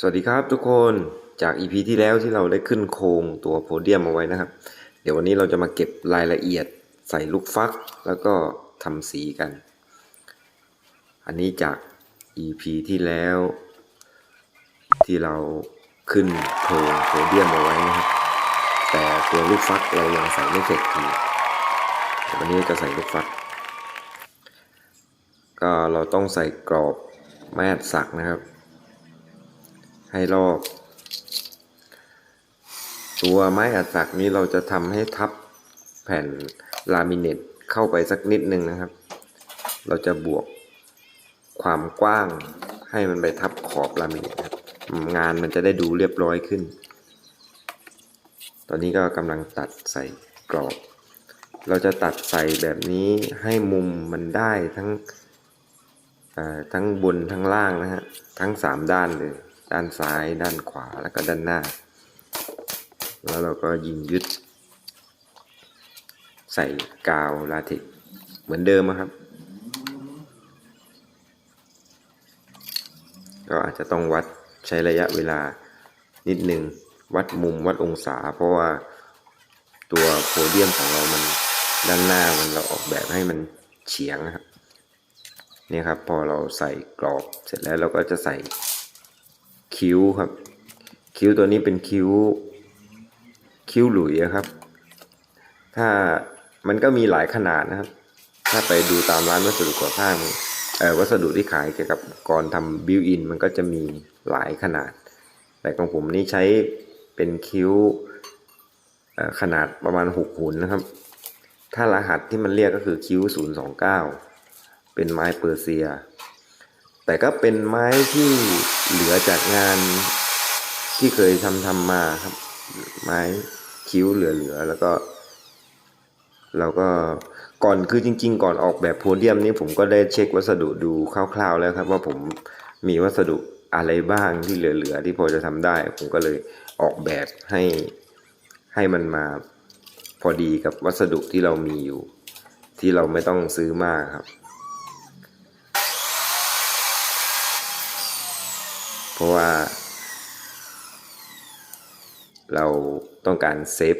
สวัสดีครับทุกคนจาก EP ที่แล้วที่เราได้ขึ้นโครงตัวโพเดียมเอาไว้นะครับ เดี๋ยววันนี้เราจะมาเก็บรายละเอียดใส่ลูกฟัก แล้วก็ทำสีกัน อันนี้จาก EP ที่แล้ว ที่เราขึ้นโครงโพเดียมเอาไว้นะครับ แต่ตัวลูกฟักเรายังใส่ไม่เสร็จทีวันนี้จะใส่ลูกฟัก ก็เราต้องใส่กรอบไม้อัดสักนะครับ ให้รอบตัวไม้อัดสักนี้เราจะทำให้ทับแผ่นลามิเนตเข้าไปสักนิดนึงนะครับ เราจะบวกความกว้างให้มันไปทับขอบลามิเนตงานมันจะได้ดูเรียบร้อยขึ้น ตอนนี้ก็กำลังตัดใส่กรอบ เราจะตัดใส่แบบนี้ให้มุมมันได้ทั้งทั้งบนทั้งล่างนะฮะ ทั้งสามด้านเลย ด้านซ้ายด้านขวาแล้วก็ด้านหน้า แล้วเราก็ยิงยึด ใส่กาวลาเทกเหมือนเดิมครับ ก็อาจจะต้องวัดใช้ระยะเวลานิดหนึ่งวัดมุมวัดองศา เพราะว่าตัวโพเดียมของเรามันด้านหน้ามันเราออกแบบให้มันเฉียงนะครับนี่ครับพอเราใส่กรอบเสร็จแล้วเราก็จะใส่ คิ้วครับ คิ้วตัวนี้เป็นคิ้ว คิ้วหลุยครับ ถ้ามันก็มีหลายขนาดนะครับ ถ้าไปดูตามร้านวัสดุก่อสร้างวัสดุที่ขายเกี่ยวกับกรทำบิวอินมันก็จะมีหลายขนาด แต่ของผมนี่ใช้เป็นคิ้วขนาดประมาณหกหุนนะครับ ถ้ารหัสที่มันเรียกก็คือคิ้ว029 เป็นไม้เปอร์เซีย แต่ก็เป็นไม้ที่เหลือจากงานที่เคยทำทำมาครับ ไม้คิ้วเหลือๆแล้วก็เราก็ก่อนคือจริง ๆ ก่อนออกแบบโพเดียมนี้ผมก็ได้เช็ควัสดุดูคร่าว ๆ แล้วครับ ว่าผมมีวัสดุอะไรบ้างที่เหลือๆที่พอจะทำได้ ผมก็เลยออกแบบให้ให้มันมาพอดีกับวัสดุที่เรามีอยู่ ที่เราไม่ต้องซื้อมากครับ เพราะว่า เราต้องการเซฟ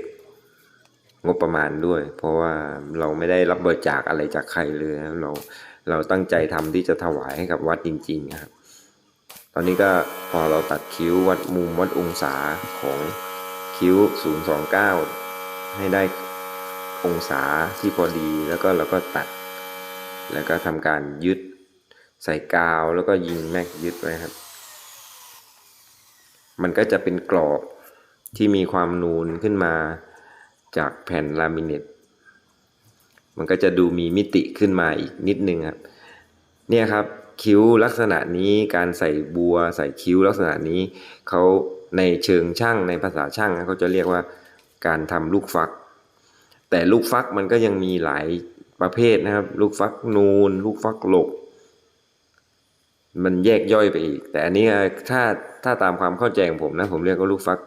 งบประมาณด้วย เพราะว่าเราไม่ได้รับบริจาคอะไรจากใครเลยนะเราเราตั้งใจทำที่จะถวายให้กับวัดจริงๆครับ ตอนนี้ก็พอเราตัดคิ้ววัดมุมวัดองศาของคิ้ว 029 ให้ได้องศาที่พอดีแล้วก็เราก็ตัด แล้วก็ทำการยึดใส่กาวแล้วก็ยิงแม็กยึดไว้ครับ มันก็จะเป็นกรอบที่มีความนูนขึ้นมาจากแผ่นลามิเนตมันก็จะดูมีมิติขึ้นมาอีกนิดนึงครับเนี่ยครับคิ้วลักษณะนี้การใส่บัวใส่คิ้วลักษณะนี้เขาในเชิงช่างในภาษาช่างเขาจะเรียกว่าการทำลูกฟัก แต่ลูกฟักมันก็ยังมีหลายประเภทนะครับ ลูกฟักนูน ลูกฟักหลก มันแยกย่อยไปอีก แต่อันนี้ถ้าถ้าตามความเข้าใจของผมนะ ผมเรียกว่าลูกฟัก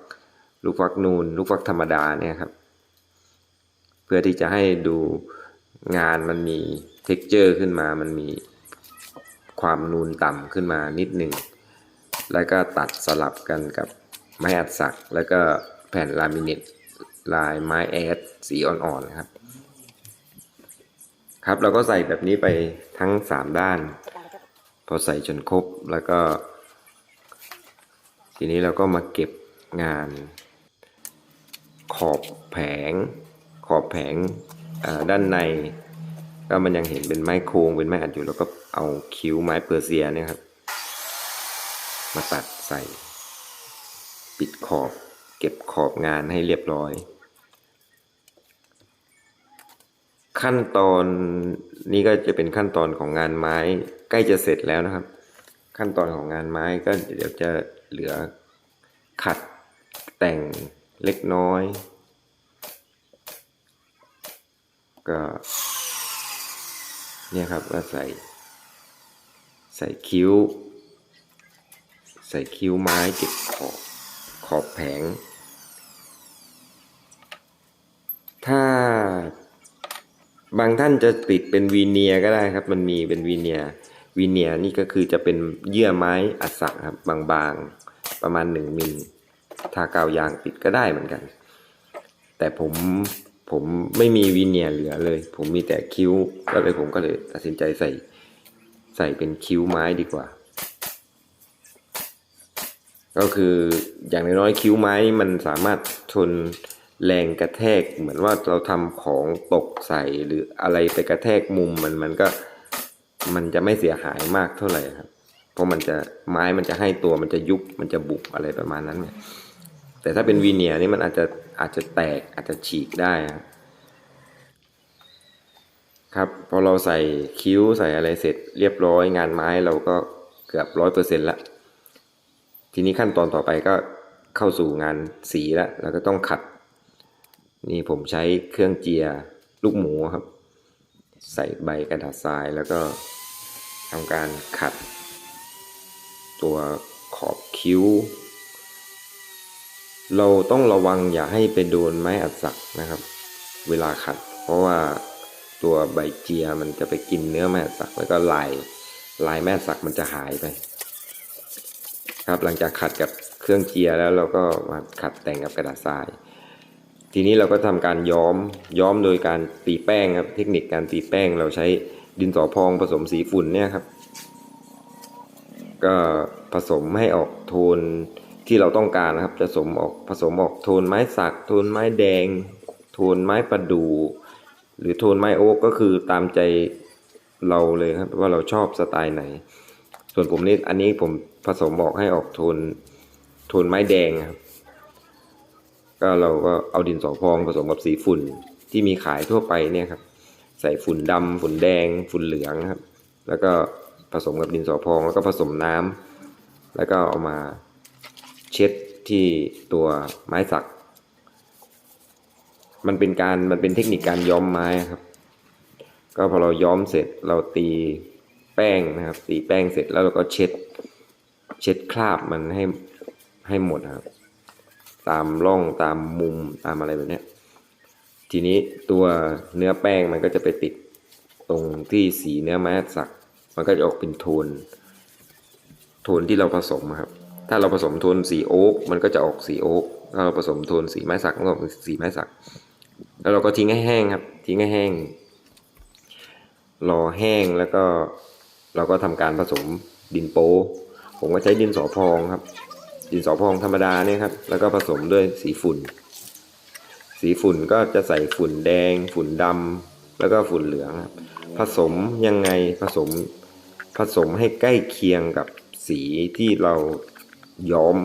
ลูกฟักนูน ลูกฟักธรรมดาเนี่ยครับ เพื่อที่จะให้ดูงานมันมีเท็กเจอร์ขึ้นมา มันมีความนูนต่ำขึ้นมานิดหนึ่ง แล้วก็ตัดสลับกันกับไม้อัดสัก แล้วก็แผ่นลามิเนตลายไม้แอดสีอ่อนๆครับ ครับเราก็ใส่แบบนี้ไปทั้งสามด้าน อใส่จนครบแล้วก็ ทีนี้เราก็มาเก็บงาน ขอบแผง ขอบแผงด้านใน ก็มันยังเห็นเป็นไม้โครงเป็นไม้อัดอยู่แล้วก็เอาคิ้วไม้เปอร์เซียเนี่ยครับ มาตัดใส่ ปิดขอบ เก็บขอบงานให้เรียบร้อย ขั้นตอนนี้ก็จะเป็นขั้นตอนของงานไม้ ใกล้จะเสร็จแล้วนะครับ ขั้นตอนของงานไม้ก็เดี๋ยวจะเหลือขัดแต่งเล็กน้อย ก็เนี่ยครับก็ใส่ ใส่คิ้ว ใส่คิ้วไม้เก็บขอบขอบแผง ถ้าบางท่านจะติดเป็นวีเนียก็ได้ครับ มันมีเป็นวีเนีย วีเนียร์นี่ก็คือจะเป็นเยื่อไม้อัดสักครับบางๆ ประมาณหนึ่งมิลทากาวยางปิดก็ได้เหมือนกัน แต่ผมผมไม่มีวีเนียร์เหลือเลย ผมมีแต่คิ้วก็เลยผมก็เลยตัดสินใจใส่ใส่เป็นคิ้วไม้ดีกว่า ก็คืออย่างน้อยๆคิ้วไม้มันสามารถทนแรงกระแทกเหมือนว่าเราทำของตกใส่หรืออะไรไปกระแทกมุมมันมันก็ มันจะไม่เสียหายมากเท่าไหร่ครับ เพราะมันจะไม้มันจะให้ตัวมันจะยุบมันจะบุบอะไรประมาณนั้นเนี่ยแต่ถ้าเป็นวีเนียร์นี่มันอาจจะอาจจะแตกอาจจะฉีกได้ครับครับพอเราใส่คิ้วใส่อะไรเสร็จเรียบร้อยงานไม้เราก็เกือบร้อยเปอร์เซ็นต์ละทีนี้ขั้นตอนต่อไปก็เข้าสู่งานสีแล้วแล้วก็ต้องขัด นี่ผมใช้เครื่องเจียลูกหมูครับ ใส่ใบกระดาษทรายแล้วก็ทำการขัด ตัวขอบคิ้ว เราต้องระวังอย่าให้ไปโดนไม้อัดสักนะครับ เวลาขัด เพราะว่าตัวใบเจียมันจะไปกินเนื้อแม่อัดสักแล้วก็ลายลายแม่อัดสักมันจะหายไป ครับหลังจากขัดกับเครื่องเจียแล้วเราก็มาขัดแต่งกับกระดาษทราย ทีนี้เราก็ทำการย้อมย้อมโดยการตีแป้งครับ เทคนิคการตีแป้งเราใช้ดินสอพองผสมสีฝุ่นเนี่ยครับ ก็ผสมให้ออกโทนที่เราต้องการนะครับจะสมออกผสมออกโทนไม้สัก โทนไม้แดง โทนไม้ประดู่หรือโทนไม้โอ๊กก็คือตามใจเราเลยครับว่าเราชอบสไตล์ไหน ส่วนผมนี่อันนี้ผมผสมออกให้ออกโทนโทนไม้แดงครับ ก็เราก็เอาดินสอพองผสมกับสีฝุ่นที่มีขายทั่วไปเนี่ยครับ ใส่ฝุ่นดำฝุ่นแดง ฝุ่นเหลืองครับ แล้วก็ผสมกับดินสอพองแล้วก็ผสมน้ำแล้วก็เอามาเช็ดที่ตัวไม้สัก มันเป็นการมันเป็นเทคนิคการย้อมไม้ครับ ก็พอเราย้อมเสร็จเราตีแป้งนะครับ ตีแป้งเสร็จแล้วเราก็เช็ด เช็ดคราบมันให้ให้หมดครับ ตามร่องตามมุมตามอะไรแบบนี้ทีนี้ตัวเนื้อแป้งมันก็จะไปติดตรงที่สีเนื้อไม้สัก มันก็จะออกเป็นโทน โทนที่เราผสมครับ ถ้าเราผสมโทนสีโอ๊กมันก็จะออกสีโอ๊กถ้าเราผสมโทนสีไม้สักก็ออกเป็นสีไม้สัก แล้วเราก็ทิ้งให้แห้งครับ ทิ้งให้แห้ง รอแห้งแล้วก็เราก็ทำการผสมดินโป๊ผมก็ใช้ดินสอพองครับ ดินสอพองธรรมดาเนี่ยครับ แล้วก็ผสมด้วยสีฝุ่น สีฝุ่นก็จะใส่ฝุ่นแดง ฝุ่นดำแล้วก็ฝุ่นเหลืองครับผสมยังไงผสมผสมให้ใกล้เคียงกับสีที่เราย้อม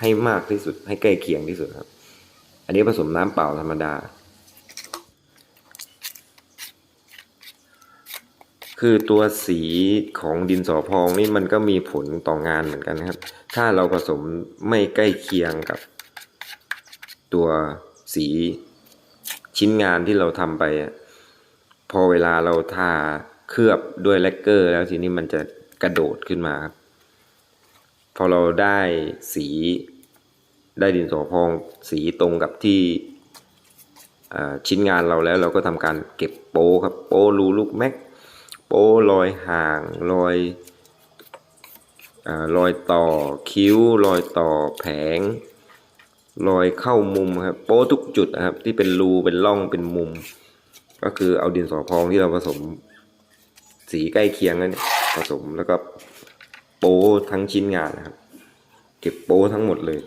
ให้มากที่สุด ให้ใกล้เคียงที่สุดครับ อันนี้ผสมน้ำเปล่าธรรมดา คือตัวสีของดินสอพองนี่มันก็มีผลต่องานเหมือนกันนะครับ ถ้าเราผสมไม่ใกล้เคียงกับตัวสีชิ้นงานที่เราทำไปอะพอเวลาเราทาเคลือบด้วยแลกเกอร์ แล้วทีนี้มันจะกระโดดขึ้นมาครับพอเราได้สีได้ดินสอพองสีตรงกับที่ชิ้นงานเราแล้วเราก็ทำการเก็บโป้ครับโป้รูลูกแม็กโป้รอยห่างรอย รอยต่อคิ้ว รอยต่อแผง รอยเข้ามุมครับโป้ทุกจุดนะครับ ที่เป็นรูเป็นร่องเป็นมุม ก็คือเอาดินสอพองที่เราผสมสีใกล้เคียงกันเนี่ยผสมแล้วก็โป้ทั้งชิ้นงานนะครับ เก็บโป้ทั้งหมดเลย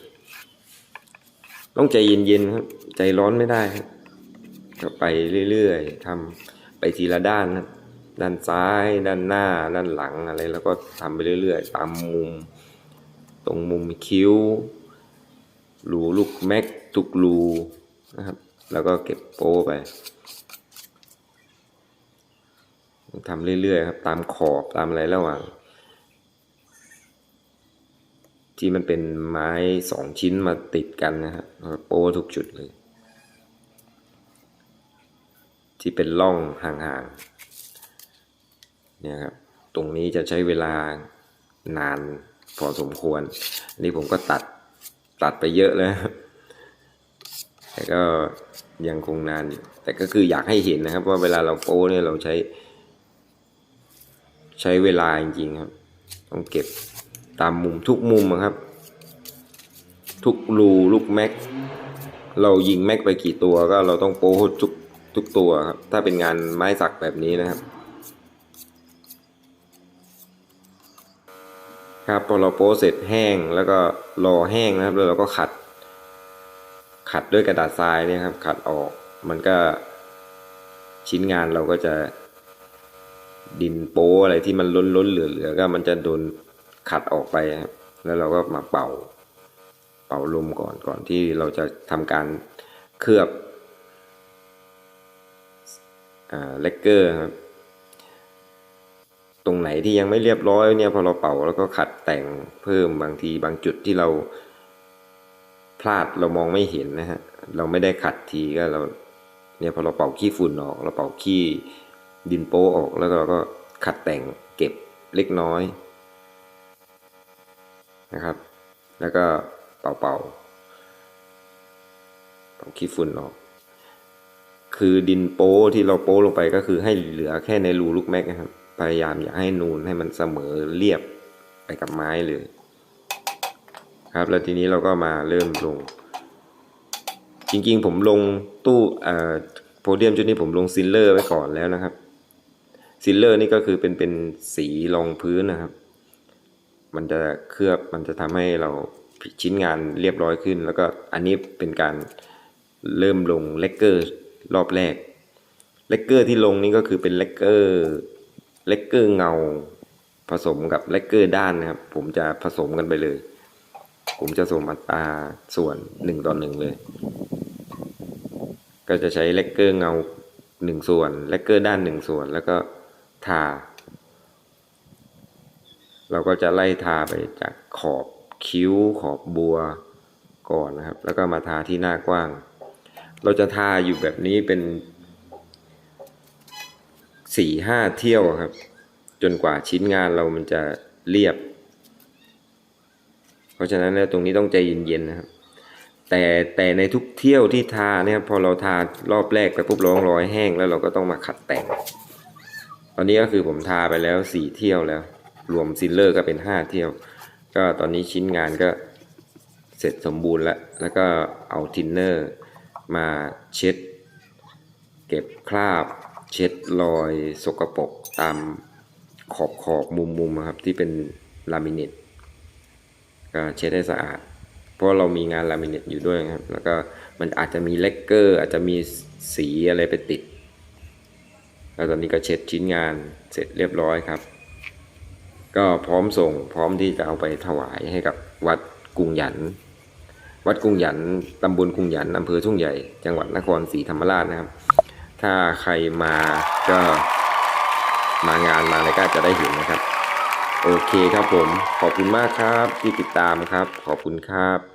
ต้องใจเย็นๆครับ ใจร้อนไม่ได้ครับก็ไปเรื่อยๆทำไปทีละด้านครับ ด้านซ้าย ด้านหน้า ด้านหลังอะไร แล้วก็ทำไปเรื่อยๆ ตามมุม ตรงมุมคิ้ว รูลูกแม็กทุกรูนะครับ แล้วก็เก็บโป้ไปทำเรื่อยๆครับ ตามขอบตามอะไรระหว่าง ที่มันเป็นไม้สองชิ้นมาติดกันนะครับโป้ทุกจุดเลย ที่เป็นร่องห่างๆ เนี่ยครับตรงนี้จะใช้เวลานานพอสมควรนนี้ผมก็ตัดตัดไปเยอะแล้วแต่ก็ยังคงนานอยู่แต่ก็คืออยากให้เห็นนะครับ ว่าเวลาเราโป้เนี่ยเราใช้ ใช้เวลาจริงๆครับ ต้องเก็บตามมุมทุกมุมอะครับ ทุกรูลูกแม็ก เรายิงแม็กไปกี่ตัวก็เราต้องโป้ทุกทุกตัวครับ ถ้าเป็นงานไม้สักแบบนี้นะครับ ครับพอเราโป้เสร็จแห้งแล้วก็รอแห้งนะครับแล้วเราก็ขัด ขัดด้วยกระดาษทรายเนี่ยครับ ขัดออกมันก็ชิ้นงานเราก็จะดินโป้อะไรที่มันล้นล้นเหลือเหลือๆก็มันจะโดนขัดออกไปครับ แล้วเราก็มาเป่า เป่าลมก่อนก่อนที่เราจะทำการเคลือบอ่าเลกเกอร์ครับ ตรงไหนที่ยังไม่เรียบร้อยเนี่ยพอเราเป่าแล้วก็ขัดแต่งเพิ่มบางทีบางจุดที่เราพลาดเรามองไม่เห็นนะฮะเราไม่ได้ขัดทีก็เราเนี่ยพอเราเป่าขี้ฝุ่นออกเราเป่าขี้ดินโป๊ออกแล้วเราก็ขัดแต่งเก็บเล็กน้อยนะครับ แล้วก็เป่าเป่าเป่าขี้ฝุ่นออก คือดินโป้ที่เราโป้ลงไปก็คือให้เหลือแค่ในรูลูกแม็กนะครับ พยายามอย่าให้นูนให้มันเสมอเรียบไปกับไม้เลย ครับแล้วทีนี้เราก็มาเริ่มลง จริงๆ ผมลงตู้อ่อโพเดียมชุดนี้ผมลงซิลเลอร์ไว้ก่อนแล้วนะครับซิลเลอร์นี่ก็คือเป็นเป็นสีรองพื้นนะครับ มันจะเคลือบมันจะทำให้เราชิ้นงานเรียบร้อยขึ้น แล้วก็อันนี้เป็นการเริ่มลงเลกเกอร์รอบแรกเลกเกอร์ที่ลงนี่ก็คือเป็นเลกเกอร์ เลกเกอร์เงาผสมกับเลกเกอร์ด้านนะครับ ผมจะผสมกันไปเลย ผมจะสมอัตราส่วนหนึ่งต่อหนึ่งเลย ก็จะใช้เลกเกอร์เงาหนึ่งส่วนเลกเกอร์ด้านหนึ่งส่วน แล้วก็ทา เราก็จะไล่ทาไปจากขอบคิ้วขอบบัวก่อนนะครับ แล้วก็มาทาที่หน้ากว้าง เราจะทาอยู่แบบนี้เป็น สี่ห้าเที่ยวครับ จนกว่าชิ้นงานเรามันจะเรียบ เพราะฉะนั้นเนี่ยตรงนี้ต้องใจเย็นๆนะครับ แต่แต่ในทุกเที่ยวที่ทาเนี่ยพอเราทารอบแรกไปปุ๊บเราต้องรอให้แห้งแล้วเราก็ต้องมาขัดแต่ง ตอนนี้ก็คือผมทาไปแล้วสี่เที่ยวแล้ว รวมซิลเลอร์ก็เป็นห้าเที่ยว ก็ตอนนี้ชิ้นงานก็เสร็จสมบูรณ์แล้ว แล้วก็เอาทินเนอร์มาเช็ด เก็บคราบ เช็ดรอยสกปรกตามขอบขอบมุมมุมครับที่เป็นลามิเนตก็เช็ดให้สะอาด เพราะเรามีงานลามิเนตอยู่ด้วยนะครับ แล้วก็มันอาจจะมีเลกเกอร์ อาจจะมีสีอะไรไปติด แล้วตอนนี้ก็เช็ดชิ้นงานเสร็จเรียบร้อยครับ ก็พร้อมส่งพร้อมที่จะเอาไปถวายให้กับวัดกรุงหยัน วัดกรุงหยันตำบลกรุงหยันอำเภอทุ่งใหญ่ จังหวัดนครศรีธรรมราชนะครับ ถ้าใครมาก็มางานมาอะไรก็จะได้เห็นนะครับ โอเคครับผม ขอบคุณมากครับที่ติดตามครับ ขอบคุณครับ